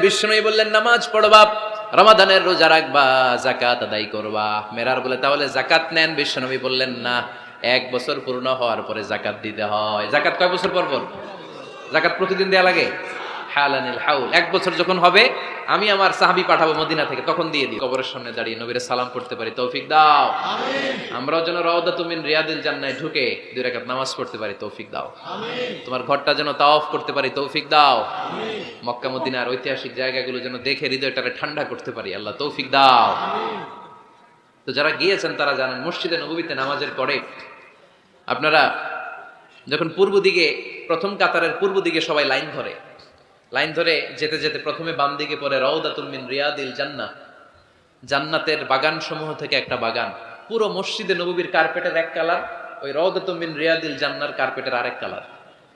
বিষ্ণুই বললেন, নামাজ পড়বা রমাদানের রোজা রাখবা জাকাত আদায় করবা। মেরার বলে, তাহলে জাকাত নেন? বিশ্বনবী বললেন, না, এক বছর পূর্ণ হওয়ার পরে জাকাত দিতে হয়। জাকাত কয় বছর পর পর? জাকাত প্রতিদিন দেয়া লাগে? হালানিল হাউল। এক বছর যখন হবে আমি আমার সাহাবি পাঠাবো মদিনা থেকে তখন দিয়ে দিই কবরের সামনে দাঁড়িয়ে নবীরে সালাম করতে পারি তৌফিক দাও। আমরাও যেন রওদা তুমিন রিয়াদিল জান্নায় ঢুকে দুই রাকাত নামাজ পড়তে পারি তৌফিক দাও। তোমার ঘরটা যেন তাওয়াফ করতে পারি তৌফিক দাও। মক্কা মদিনার ঐতিহাসিক জায়গাগুলো যেন দেখে হৃদয়টাকে ঠান্ডা করতে পারি আল্লাহ তৌফিক দাও। তো যারা গিয়েছেন তারা জানেন মসজিদে নবীতে নামাজের পরে আপনারা যখন পূর্ব দিকে প্রথম কাতারের পূর্ব দিকে সবাই লাইন ধরে লাইন ধরে যেতে যেতে প্রথমে বাম দিকে পরে রওদাতুল মিন রিয়াদিল জান্নাহ। জান্নাতের বাগান সমূহ থেকে একটা বাগান। পুরো মসজিদে নবীর কার্পেটের এক কালার, ওই রওদাতুল মিন রিয়াদিল জান্নার কার্পেটের আরেক কালার।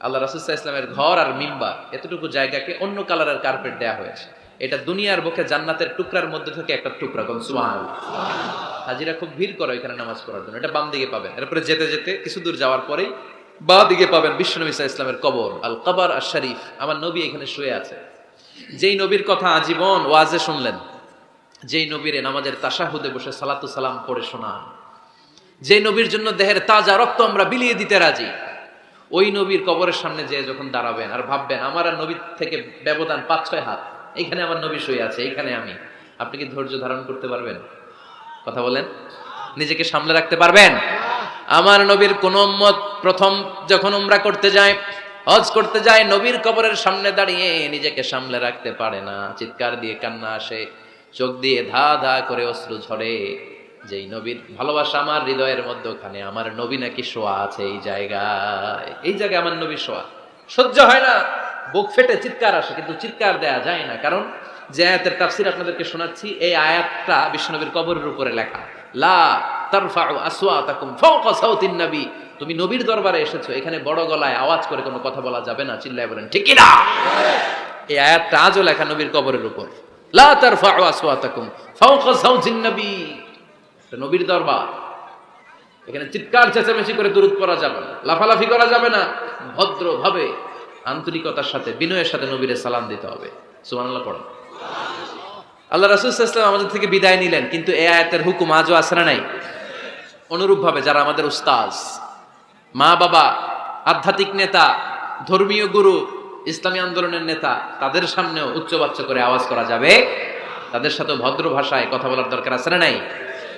আল্লাহ রাসুল্লাহ ইসলামের ঘর আর মিম্বা এতটুকু জায়গাকে অন্য কালারের কার্পেট দেয়া হয়েছে। এটা দুনিয়ার বুকে জান্নাতের টুকরার মধ্যে থেকে একটা টুকরা কোন সুবহান হাজিরা খুব ভিড় করে এখানে নামাজ পড়ার জন্য, এটা বাম দিকে পাবেন। এরপরে যেতে যেতে কিছু দূর যাওয়ার পরেই বা দিকে পাবেন বিশ্বনবী আলাইহি ইসলামের কবর আল কবর আর শরীফ আমার নবী এখানে শুয়ে আছে। যেই নবীর কথা আজীবন ওয়াজে শুনলেন, যেই নবীর নামাজের তাশাহুদে বসে সালাতু সালাম পড়ে শোনান যে নবীর জন্য দেহের তাজা রক্ত আমরা বিলিয়ে দিতে রাজি, ওই নবীর কবরের সামনে যে যখন দাঁড়াবেন আর ভাববেন, আমার আর নবীর থেকে ব্যবধান পাঁচ, ছয় হাত, এইখানে আমার নবী শুয়ে আছে এখানে আমি। আপনি কি ধৈর্য ধারণ করতে পারবেন? কথা বলেন। নিজেকে সামলে রাখতে পারবেন? আমার নবীর কোন উম্মত প্রথম যখন উমরা করতে যায়, হজ করতে যায়, নবীর কবরের সামনে দাঁড়িয়ে নিজেকে সামলে রাখতে পারে না। চিৎকার দিয়ে কান্না আসে, চোখ দিয়ে ধা ধা করে অশ্রু ঝরে। যেই নবীর ভালোবাসা আমার, হৃদয়ের মধ্যখানে আমার নবী নাকি শোয়া আছে এই জায়গায়। এই জায়গায় আমার নবী শোয়া। সহ্য হয় না। বুক ফেটে চিৎকার আসে, কিন্তু চিৎকার দেয়া যায় না। কারণ যে আয়াতের তাফসির আপনাদেরকে শোনাচ্ছি, এই আয়াতটা বিষ্ণুনবীর কবরের উপরে লেখা। লা তুমি নবীর দরবারে এসেছ, এখানে বড় গলায় আওয়াজ করে কোনো কথা বলা যাবে না, চিল্লায় বলেন, ঠিক না এই আয়াতটা আজও লেখা নবীর কবরের উপর। নবীর দরবার। এখানে চিৎকার, চেঁচামেচি করে দূরত পড়া যাবে না, লাফালাফি করা যাবে না, ভদ্রভাবে, আন্তরিকতার সাথে, বিনয়ের সাথে নবীরে সালাম দিতে হবে। সুবহানাল্লাহ পড়েন আল্লাহ রাসূল আমাদের থেকে বিদায় নিলেন, কিন্তু এই আয়াতের হুকুম আজও আছে নাই? অনুরূপভাবে যারা আমাদের উস্তাজ, মা বাবা, আধ্যাত্মিক নেতা, ধর্মীয় গুরু, ইসলামী আন্দোলনের নেতা, তাদের সামনেও উচ্চবাচ্চ করে আওয়াজ করা যাবে। তাদের সাথে ভদ্র ভাষায় কথা বলার দরকার আছে না নাই?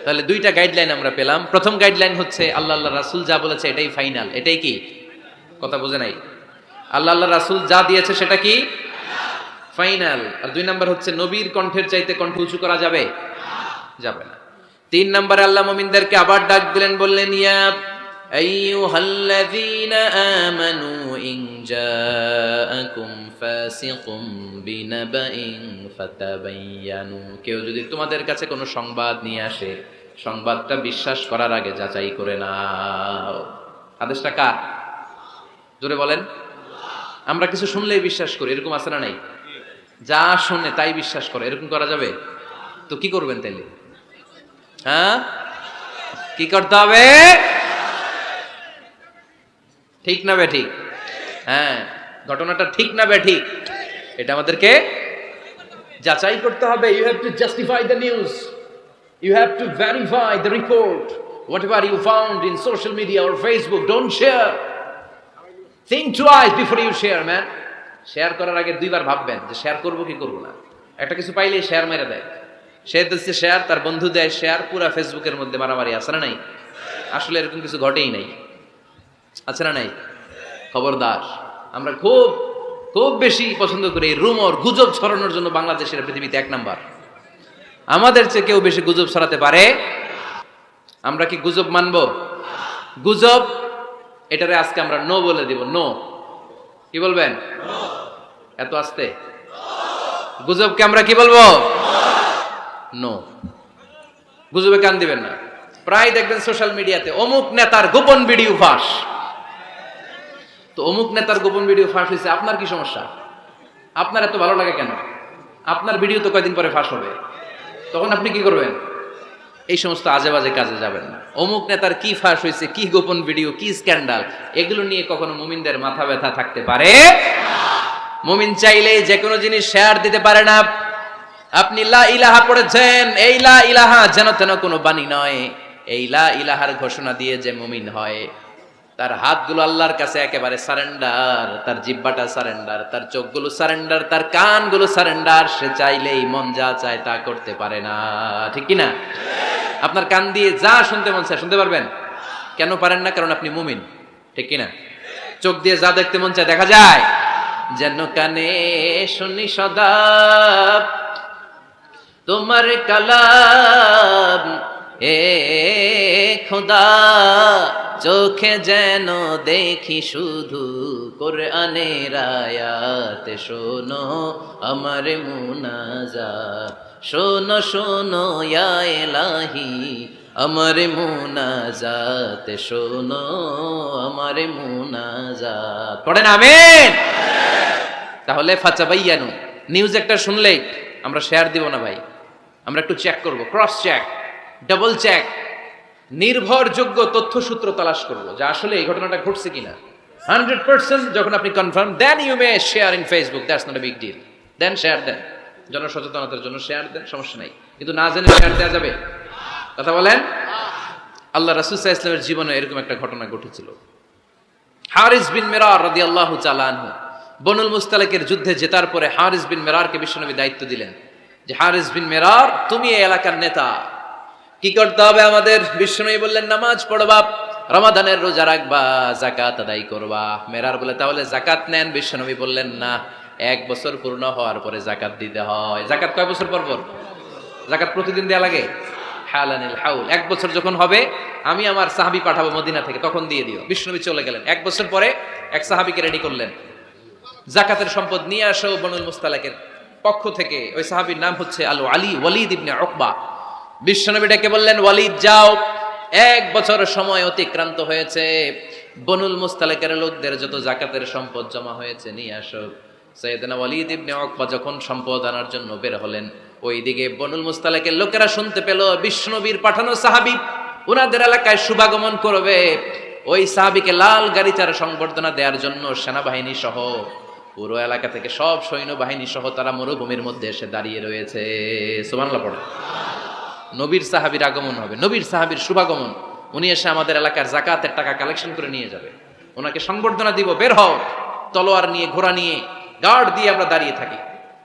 তাহলে দুইটা গাইডলাইন আমরা পেলাম। প্রথম গাইডলাইন হচ্ছে, আল্লাহ আল্লাহ রাসুল যা বলেছে এটাই ফাইনাল এটাই কি? কথা বোঝে নাই? আল্লাহ আল্লাহ রাসুল যা দিয়েছে সেটা কি? ফাইনাল আর দুই নাম্বার হচ্ছে, নবীর কণ্ঠের চাইতে কণ্ঠ উঁচু করা যাবে? যাবে না। তিন নম্বরে আল্লাহ মুমিনদেরকে আবার ডাক দিলেন, বললেন, ইয়া আইয়ুহাল্লাযীনা আমানু ইন জাআকুম ফাসিকুম বিনাবাইন ফাতাবায়ানু কেউ যদি তোমাদের কাছে কোনো সংবাদ নিয়ে আসে, সংবাদটা বিশ্বাস করার আগে যাচাই করে নাও। আদেশটা কার? জোরে বলেন। আমরা কিছু শুনলেই বিশ্বাস করি, এরকম আছে না নাই? যা শুনে তাই বিশ্বাস করে, এরকম করা যাবে? তো কি করবেন তাইলে? হ্যাঁ? কি করতে হবে? ঠিক না বে ঠিক? হ্যাঁ ঘটনাটা ঠিক না বে ঠিক? এটা আমাদেরকে যাচাই করতে হবে। You have to justify the news you have to verify the report whatever you found in social media or Facebook don't share think twice before you share man share করার আগে দুইবার ভাববেন যে শেয়ার করব কি করব না। একটা কিছু পাইলেই শেয়ার মেরে দেয়। সে দিচ্ছে শেয়ার তার বন্ধু দেয় শেয়ার পুরা ফেসবুকের মধ্যে মারামারি, আছে না নাই? আসলে এরকম কিছু ঘটেই নাই। আছে না নাই? খবরদার। আমরা খুব খুব বেশি পছন্দ করি এই রুমর গুজব ছড়ানোর জন্য বাংলাদেশের পৃথিবীতে এক নাম্বার। আমাদের চেয়ে কেউ বেশি গুজব ছড়াতে পারে? আমরা কি গুজব মানব? গুজব, এটারে আজকে আমরা নো বলে দিব নো কি বলবেন? এত আসতে? গুজবকে আমরা কি বলব? নো গুজবে কান দিবেন না। প্রায় দেখবেন সোশ্যাল মিডিয়াতে অমুক নেতার গোপন ভিডিও ফাঁস। তো অমুক নেতার গোপন ভিডিও ফাঁস হয়েছে, আপনার কি সমস্যা? আপনার এত ভালো লাগে কেন? আপনার ভিডিও তো কয়দিন পরে ফাঁস হবে? তখন আপনি কি করবেন? এই সমস্ত আজে বাজে কাজে যাবেন না। অমুক নেতার কি ফাঁস হয়েছে, কি গোপন ভিডিও কি স্ক্যান্ডাল এগুলো নিয়ে কখনো মুমিনদের মাথা ব্যথা থাকতে পারে মুমিন চাইলে যে কোনো জিনিস শেয়ার দিতে পারে না। আপনি লা ইলাহা পড়েছেন, এই লা ইলাহা যেন তেন কোনো বাণী নয়। এই লা ইলাহার ঘোষণা দিয়ে যে মুমিন হয়, তার হাতগুলো আল্লাহর কাছে একেবারে সারেন্ডার, তার জিব্বাটা সারেন্ডার, তার চোখগুলো সারেন্ডার, তার কানগুলো সারেন্ডার, সে চাইলেই মন যা চায় তা করতে পারে না। ঠিক কি না আপনার কান দিয়ে যা শুনতে মন চায়, শুনতে পারবেন? কেন পারেন না? কারণ আপনি মুমিন। ঠিক কি না চোখ দিয়ে যা দেখতে মন চায়, দেখা যায়। যেন কানে শুনি সদা তোমার কালাম, এ খোদা, চোখে যেন দেখি শুধু কোরআনের আয়াত। শোনো আমার মুনাজা শোনো শোনো এলাহি আমার মুনাজাত, শোনো আমার মুনাজাত। পড়েন আমেন? তাহলে ফাচাবাইয়ানু নিউজ একটা শুনলেই আমরা শেয়ার দিব না ভাই। আমরা একটু চেক করব। ক্রস চেক ডাবল চেক নির্ভরযোগ্য তথ্যসূত্র তালাশ করব যে আসলে এই ঘটনাটা ঘটছে কিনা। হান্ড্রেড পার্সেন্ট যখন আপনি confirm then you may share in Facebook that's not a big deal then share দেন জনসচেতনতার জন্য শেয়ার দেন সমস্যা নাই। কিন্তু না জেনে শেয়ার দেওয়া যাবে। কথা বলেন? আল্লাহ রাসুসাহ ইসলামের জীবনে এরকম একটা ঘটনা ঘটেছিল। হারিস বিন মেরার রদি আল্লাহ চালানহু বনুল মুস্তালাকের যুদ্ধে জেতার পরে হারিস বিন মেরারকে বিশ্বনবী দায়িত্ব দিলেন। যে হারিস বিন মেরার, তুমি এই এলাকার নেতা। কি করতে হবে আমাদের? বিশ্বনবী বললেন, নামাজ পড়বা, রমাদানের রোজা রাখবা জাকাত আদায় করবা। মেরার বলে, তাহলে জাকাত নেন? বিশ্বনবী বললেন, না, এক বছর পূর্ণ হওয়ার পরে জাকাত দিতে হয়। জাকাত কয় বছর পর পর? জাকাত প্রতিদিন দেয়া লাগে? হালানিল হাউল। এক বছর যখন হবে, আমি আমার সাহাবি পাঠাবো মদিনা থেকে, তখন দিয়ে দিও। বিষ্ণুবী চলে গেলেন। এক বছর পরে এক সাহাবিকে রেডি করলেন। জাকাতের সম্পদ নিয়ে আসো বনুল মুস্তালাকের। পক্ষ থেকে, ওই সাহাবির নাম হচ্ছে আলু আলী ওয়ালিদ ইবনে অকবা বিশ্বনবী ডেকে বললেন, ওয়ালিদ, যাও। এক বছর সময় অতিক্রান্ত হয়েছে। বনুল মুস্তালাকের লোকদের যত জাকাতের সম্পদ জমা হয়েছে, নিয়ে আসো। সৈয়দনা ওয়ালিদ ইবনে অকবা যখন সম্পদ আনার জন্য বের হলেন, ওইদিকে বনুল মুস্তালাকের লোকেরা শুনতে পেল বিষ্ণবীর পাঠানো সাহাবি উনাদের এলাকায় শুভাগমন করবে। ওই সাহাবিকে লাল গাড়িচার সংবর্ধনা দেওয়ার জন্য সেনাবাহিনী সহ পুরো এলাকা থেকে সব সৈন্যবাহিনী সহ তারা মরুভূমির মধ্যে এসে দাঁড়িয়ে রয়েছে। পড়ে। নবীর সাহাবির আগমন হবে। নবীর সাহাবির শুভাগমন। উনি এসে আমাদের এলাকার জাকাতের টাকা কালেকশন করে নিয়ে যাবে। ওনাকে সংবর্ধনা দিব, বের হও, তলোয়ার নিয়ে, ঘোড়া নিয়ে গার্ড দিয়ে আমরা দাঁড়িয়ে থাকি।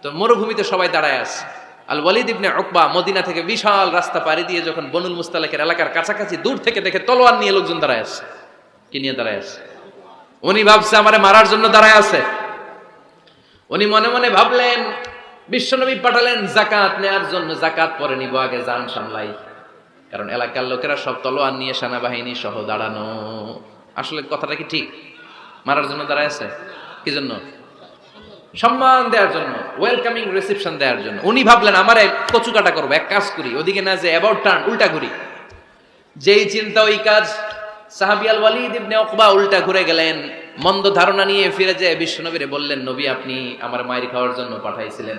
তো মরুভূমিতে সবাই দাঁড়ায় আছে। Al Walid ibn Uqba Medina থেকে বিশাল রাস্তা পাড়ি দিয়ে যখন বনুল মুস্তালেকের এলাকার কাছাকাছি দূর থেকে দেখে তলোয়ার নিয়ে লোকজন দাঁড়ায় আছে। কি নিয়ে দাঁড়ায় আছে? উনি ভাবছে, আমারে মারার জন্য দাঁড়ায় আছে। উনি মনে মনে ভাবলেন, বিশ্বনবী পাঠালেন জাকাত, নেয়ার জন্য জাকাত পরে নিব, আগে যান সামলাই। কারণ এলাকার লোকেরা সব তলোয়ার নিয়ে সেনাবাহিনী সহ দাঁড়ানো। আসলে কথাটা কি ঠিক? মারার জন্য দাঁড়ায় আছে? কি জন্য? সম্মান দেওয়ার জন্য ওয়েলকামিং রিসেপশন দেওয়ার জন্য। উনি ভাবলেন, আমারে কচু কাটা করব, এক কাজ করি, ওদিকে না যে অ্যাবাউট টার্ন উল্টা ঘুরি। যেই চিন্তা ওই কাজ সাহাবিয়াল ওয়ালিদ ইবনে উকবা উল্টা ঘুরে গেলেন। মন্দ ধারণা নিয়ে ফিরে যেয়ে বিশ্বনবীরে বললেন, নবী, আপনি আমার মায়ের খাওয়ার জন্য পাঠাইছিলেন।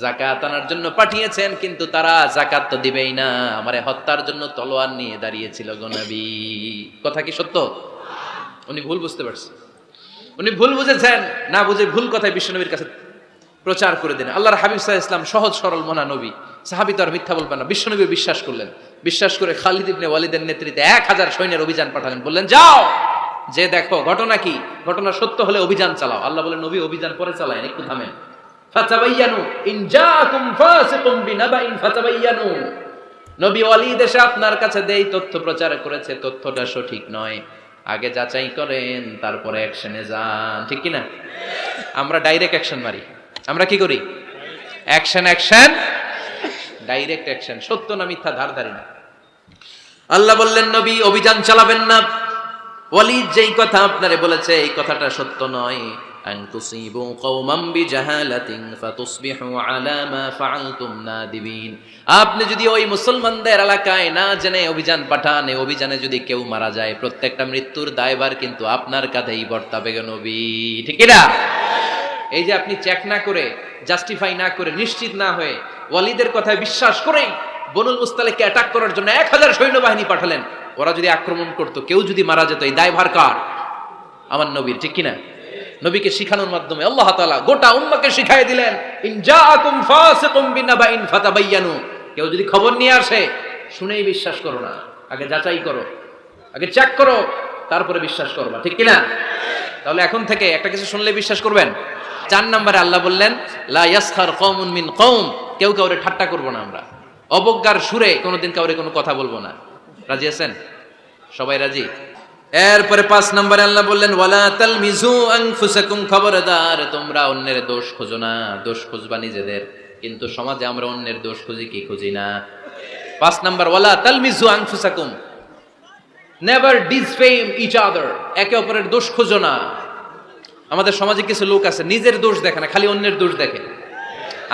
জাকাত আনার জন্য পাঠিয়েছেন, কিন্তু তারা জাকাত তো দিবেই না। আমারে হত্যার জন্য তলোয়ার নিয়ে দাঁড়িয়েছিল গো নবী। কথা কি সত্য? উনি ভুল বুঝতে পারছেন। উনি ভুল বুঝেছেন, না বুঝে ভুল কথায় বিশ্বনবীর কাছে প্রচার করে দিলেন। আল্লাহর হাবিব সাহা ইসলাম সহজ সরল মনা নবী। সাহাবি তো আর মিথ্যা বলবেন না। বিশ্বনবী বিশ্বাস করলেন। বিশ্বাস করে খালিদ ইবনে ওয়ালিদের নেতৃত্বে এক হাজার সৈন্যের অভিযান পাঠালেন। বললেন, যাও! যে দেখো, ঘটনা কি? ঘটনা সত্য হলে অভিযান চালাও। আল্লাহ বলে নবী, অভিযান পরে চালায় একটু ফাতাবাইয়ানু নবী আপনার কাছে তথ্য প্রচার করেছে, তথ্যটা নয়। আগে যাচাই করেন, তারপরে অ্যাকশনে যান। ঠিক আমরা ডাইরেক্ট অ্যাকশন মারি। আমরা কি করি? অ্যাকশন অ্যাকশন ডাইরেক্ট অ্যাকশন সত্য না মিথ্যা আল্লাহ বললেন, নবী, অভিযান চালাবেন না। ওয়ালিদ যেই কথা আপনারে বলেছে, এই কথাটা সত্য নয়। আলা আপনি যদি ওই মুসলমানদের এলাকায় না জেনে অভিযান পাঠান এই অভিযানে যদি কেউ মারা যায়, প্রত্যেকটা মৃত্যুর দায়ভার কিন্তু আপনার কাঁধেই বর্তাবে নবী। ঠিক এই যে আপনি চেক না করে জাস্টিফাই না করে, নিশ্চিত না হয়ে ওয়ালিদের কথায় বিশ্বাস করেই বনুল মুস্তালেককে অ্যাটাক করার জন্য এক হাজার সৈন্যবাহিনী পাঠালেন। ওরা যদি আক্রমণ করতো, কেউ যদি মারা যেত, এই দায়ভার কার? আমার নবীর, ঠিক কিনা? নবীকে শিখানোর মাধ্যমে আল্লাহ তাআলা গোটা উম্মাকে শিখাই দিলেন কেউ যদি খবর নিয়ে আসে, শুনেই বিশ্বাস করো না। আগে যাচাই করো, আগে চেক করো, তারপরে বিশ্বাস করবা, ঠিক কিনা? তাহলে এখন থেকে একটা কিছু শুনলে বিশ্বাস করবেন? চার নম্বরে আল্লাহ বললেন, লা ইয়াসখার কওমুন মিন কওম। কেউ কাউরে ঠাট্টা করব না আমরা। অবজ্ঞার সুরে কোনোদিন কাউরে কোনো কথা বলব না। রাজি আছেন? সবাই রাজি? এরপরে পাঁচ নম্বরে আল্লাহ বললেন, ওয়ালা তালমিজু আনফুসাকুম খবরদার, তোমরা অন্যের দোষ খোঁজো না, দোষ খুঁজবা নিজেদের। কিন্তু সমাজে আমরা অন্যের দোষ খুঁজি কি খুঁজি না? পাঁচ নাম্বার, ওয়ালা তালমিজু আনফুসাকুম, নেভার ডিসফেম ইচ আদার, একে অপরের দোষ খোঁজো না। আমাদের সমাজে কিছু লোক আছে, নিজের দোষ দেখে না, খালি অন্যের দোষ দেখে।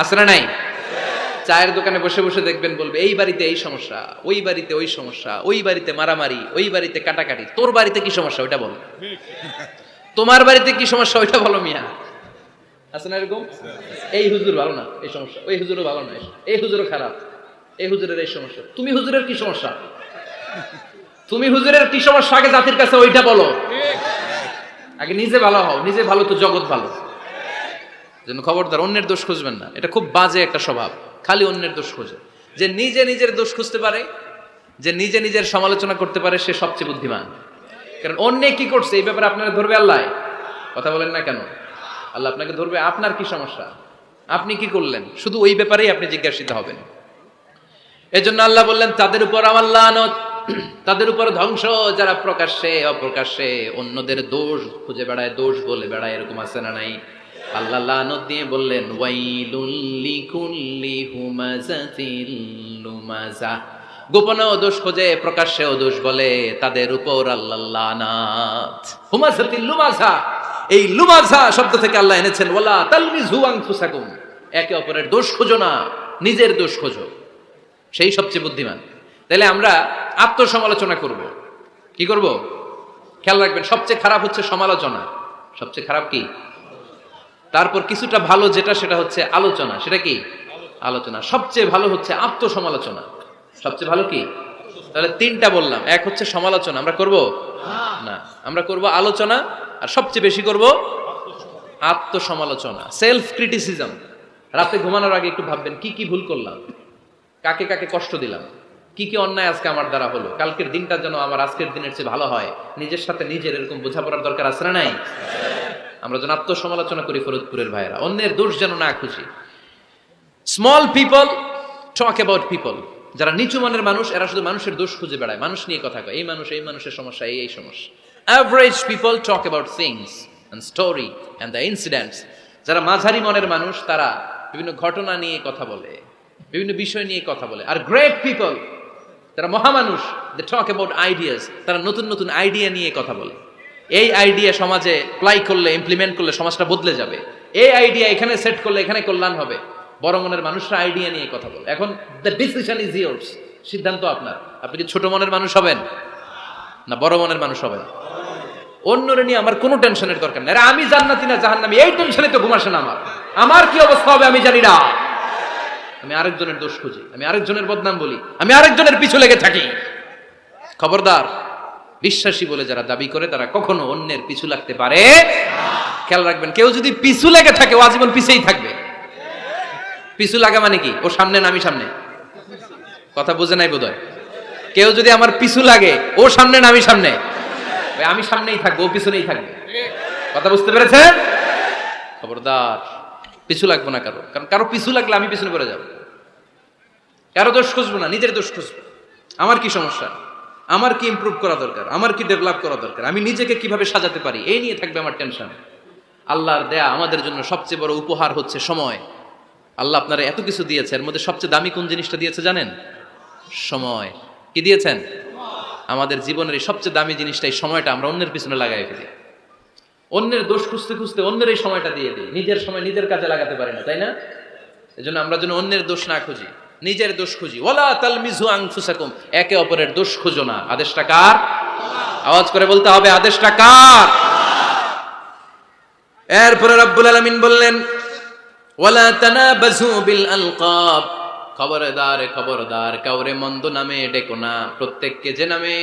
আছে না নাই? চায়ের দোকানে বসে বসে দেখবেন বলবে, এই বাড়িতে এই সমস্যা, ওই বাড়িতে ওই সমস্যা, ওই বাড়িতে মারামারি, ওই বাড়িতে কাটাকাটি, তোর বাড়িতে কি সমস্যা, ওইটা বলো। তোমার বাড়িতে কি সমস্যা, ওইটা বলো মিয়া। আছে না এরকম? এই হুজুর ভালো না, এই সমস্যা ওই হুজুরও ভালো না, এই হুজুরও খারাপ, এই হুজুরের এই সমস্যা। তুমি হুজুরের কি সমস্যা? তুমি হুজুরের কি সমস্যা, আগে জাতির কাছে ওইটা বলো। আগে নিজে ভালো হও, নিজে ভালো তো জগৎ ভালো। যেন খবরদার, অন্যের দোষ খুঁজবেন না। এটা খুব বাজে একটা স্বভাব। খালি অন্যের দোষ খোঁজে। যে নিজে নিজের দোষ খুঁজতে পারে, যে নিজে নিজের সমালোচনা করতে পারে, সে সবচেয়ে বুদ্ধিমান। কারণ অন্যে কি করছে, এই ব্যাপারে আপনারা ধরবে আল্লাহ। কথা বলেন না কেন? আল্লাহ আপনাকে ধরবে, আপনার কি সমস্যা? আপনি কি করলেন? শুধু ওই ব্যাপারেই আপনি জিজ্ঞাসিত হবেন। এজন্য আল্লাহ বললেন, তাদের উপর আমার লানত। তাদের উপর ধ্বংস। যারা প্রকাশ্যে, অপ্রকাশ্যে অন্যদের দোষ খুঁজে বেড়ায়, দোষ বলে বেড়ায়, এরকম আছে না নাই? আল্লাহ লানত দিয়ে বললেন, ওয়াইলুল লিকুল্লি হুমাজাতিল লুমাজা। গোপনেও খোঁজে বলে, তাদের উপর আল্লাহ লানাত। এই লুমাজা শব্দ থেকে আল্লাহ এনেছেন, ওয়ালা তালমিজু আনফুসাকুম। একে অপরের দোষ খোঁজো না, নিজের দোষ খোঁজো। সেই সবচেয়ে বুদ্ধিমান। তাহলে আমরা আত্মসমালোচনা করব। কি করব? খেয়াল রাখবেন, সবচেয়ে খারাপ হচ্ছে সমালোচনা। সবচেয়ে খারাপ কি? তারপর কিছুটা ভালো যেটা, সেটা হচ্ছে আলোচনা। সেটা কি? আলোচনা। সবচেয়ে ভালো হচ্ছে আত্মসমালোচনা। সবচেয়ে ভালো কি? তাহলে তিনটা বললাম। এক হচ্ছে সমালোচনা। আমরা করব? না। আমরা করব আলোচনা। আর সবচেয়ে বেশি করব আত্মসমালোচনা। সেলফ ক্রিটিসিজম রাতে ঘুমানোর আগে একটু ভাববেন, কি কি ভুল করলাম? কাকে কাকে কষ্ট দিলাম? কি কি অন্যায় আজকে আমার দ্বারা হলো? কালকের দিনটা যেন আমার আজকের দিনের চেয়ে ভালো হয়? নিজের সাথে নিজের এরকম বোঝাপড়ার দরকার আছে না নাই? আমরা যেন আত্মসমালোচনা করি ফরিদপুরের ভাইয়েরা, অন্যের দোষ যেন না খুশি small people talk about people যারা নিচু মানের মানুষ, এরা শুধু মানুষের দোষ খুঁজে বেড়ায়। মানুষ নিয়ে কথা কয়, এই মানুষ, এই মানুষের সমস্যা, এই এই সমস্যা। Average people talk about things and story and the incidents যারা মাঝারি মনের মানুষ, তারা বিভিন্ন ঘটনা নিয়ে কথা বলে, বিভিন্ন বিষয় নিয়ে কথা বলে। আর গ্রেট পিপল তারা মহামানুষ দে টক অ্যাবাউট আইডিয়াস তারা নতুন নতুন আইডিয়া নিয়ে কথা বলে। এই আইডিয়া সমাজে প্লাই করলে ইমপ্লিমেন্ট করলে সমাজটা বদলে যাবে। এই আইডিয়া এখানে সেট করলে এখানে কল্যাণ হবে। বড় মনের মানুষরা আইডিয়া নিয়ে কথা বলে। এখন দ্য ডিসিশন ইজ ইয়ার্স সিদ্ধান্ত আপনার। আপনি কি ছোট মনের মানুষ হবেন? না, বড় মনের মানুষ হবেন অন্যরে নিয়ে আমার কোনো টেনশনের দরকার নেই। আমি জান্নাতি না জাহান্নামী, এই টেনশনে তো ঘুমাসে না আমার। আমার কি অবস্থা হবে আমি জানি না। আমি আরেকজনের দোষ খুঁজি। আমি আরেকজনের বদনাম বলি। আমি আরেকজনের পিছু লেগে থাকি। খবরদার। বিশ্বাসী বলে যারা দাবি করে, তারা কখনো অন্যের পিছু লাগতে পারে খেয়াল রাখবেন, কেউ যদি পিছু লেগে থাকে, ও আজীবন পিছেই থাকবে। পিছু লাগা মানে কি? ও সামনে না আমি সামনে? কথা বুঝে নাই বোধহয়? কেউ যদি আমার পিছু লাগে, ও সামনে না আমি সামনে? আমি সামনেই থাকব, ও পিছনেই থাকবে। কথা বুঝতে পেরেছে খবরদার। পিছু লাগবো না কারও। কারণ কারও পিছু লাগলে আমি পিছনে পড়ে যাব। কারও দোষ খুঁজবো না, নিজের দোষ খুঁজবো। আমার কি সমস্যা? আমার কি ইমপ্রুভ করা দরকার? আমার কি ডেভেলপ করা দরকার? আমি নিজেকে কীভাবে সাজাতে পারি? এই নিয়ে থাকবে আমার টেনশন আল্লাহর দেয়া আমাদের জন্য সবচেয়ে বড় উপহার হচ্ছে সময়। আল্লাহ আপনারা এত কিছু দিয়েছে, এর মধ্যে সবচেয়ে দামি কোন জিনিসটা দিয়েছে জানেন? সময়। কি দিয়েছেন? আমাদের জীবনের এই সবচেয়ে দামি জিনিসটা, এই সময়টা আমরা অন্যের পিছনে লাগাই ফেলি। অন্যের দোষ খুঁজতে খুঁজতে অন্যের এই সময়টা দিয়ে দিই। নিজের সময় নিজের কাজে লাগাতে পারি না, তাই না? এজন্য আমরা যেন অন্যের দোষ না খুঁজি। নিজের দোষ খুঁজি। ওলা তালমিজু আংফুসাকুম একে অপরের দোষ খুঁজো না। আদেশটা কার? আওয়াজ করে বলতে হবে, আদেশটা কার? এরপরে রব্বুল আলামিন বললেন, ওয়ালা তানাবাজু বিল আলকাব, খবরদার খবরদার, কাউরে মন্দ নামে ডেকো না। প্রত্যেককে যে নামে